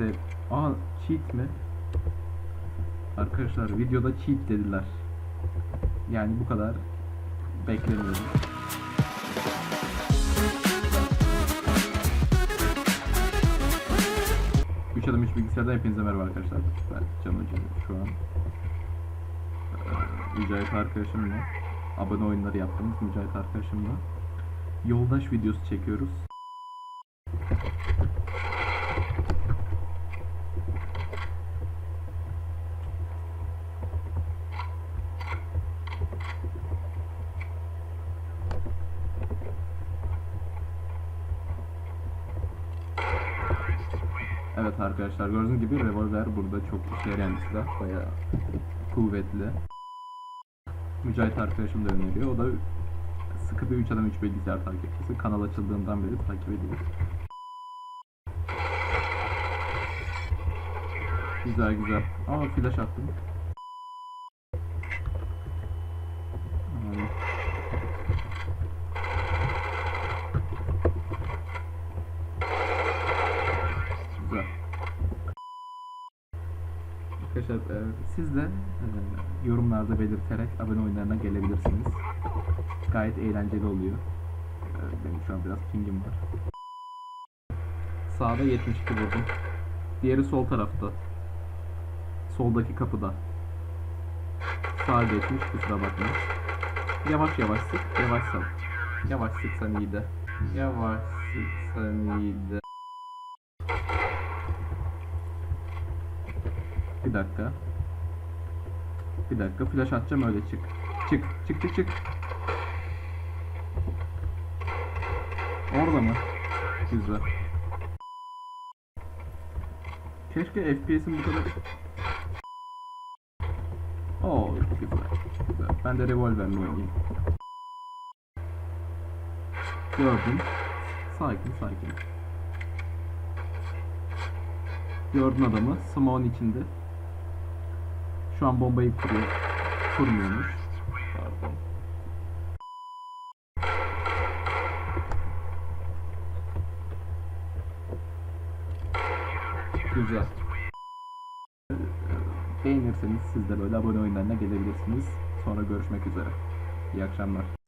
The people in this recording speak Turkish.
işte aa cheat mi? Arkadaşlar videoda cheat dediler. Yani bu kadar beklemiyordum. Üç adım üç bilgisayarda hepinize merhaba arkadaşlar. Ben Can Hoca şu an Mücahit arkadaşımla abone oyunları yaptığımız Mücahit arkadaşımla yoldaş videosu çekiyoruz. Evet arkadaşlar gördüğünüz gibi revolver burada çok işe yarayan bir silah. Bayağı kuvvetli. Mücahit arkadaşım da öneriyor. O da sıkı bir 3 adam 3 bilgisayar takipçisi. Kanal açıldığından beri takip ediyor. Güzel güzel. Aa flash attım. Aman. Güzel. Arkadaşlar e, siz de e, yorumlarda belirterek abone oyunlarına gelebilirsiniz. Gayet eğlenceli oluyor. E, benim şu an biraz pingim var. Sağda 72 vurdum. Diğeri sol tarafta. Soldaki kapıda. Sağa geçmiş kusura bakma. Yavaş yavaş sık, yavaş sal. Yavaş sıksan iyi de. Yavaş sıksan iyi de. Bir dakika. Bir dakika flash atacağım öyle çık. Çık çık çık çık. Orada mı? Güzel. Keşke FPS'im bu kadar... Oo güzel. güzel. Ben de revolverle oynayayım. Gördüm. Sakin sakin. Gördün adamı. Smoke'un içinde. Şu an bombayı kuruyor. Kurmuyormuş. Güzel. Beğenirseniz siz de böyle abone oyunlarına gelebilirsiniz. Sonra görüşmek üzere. İyi akşamlar.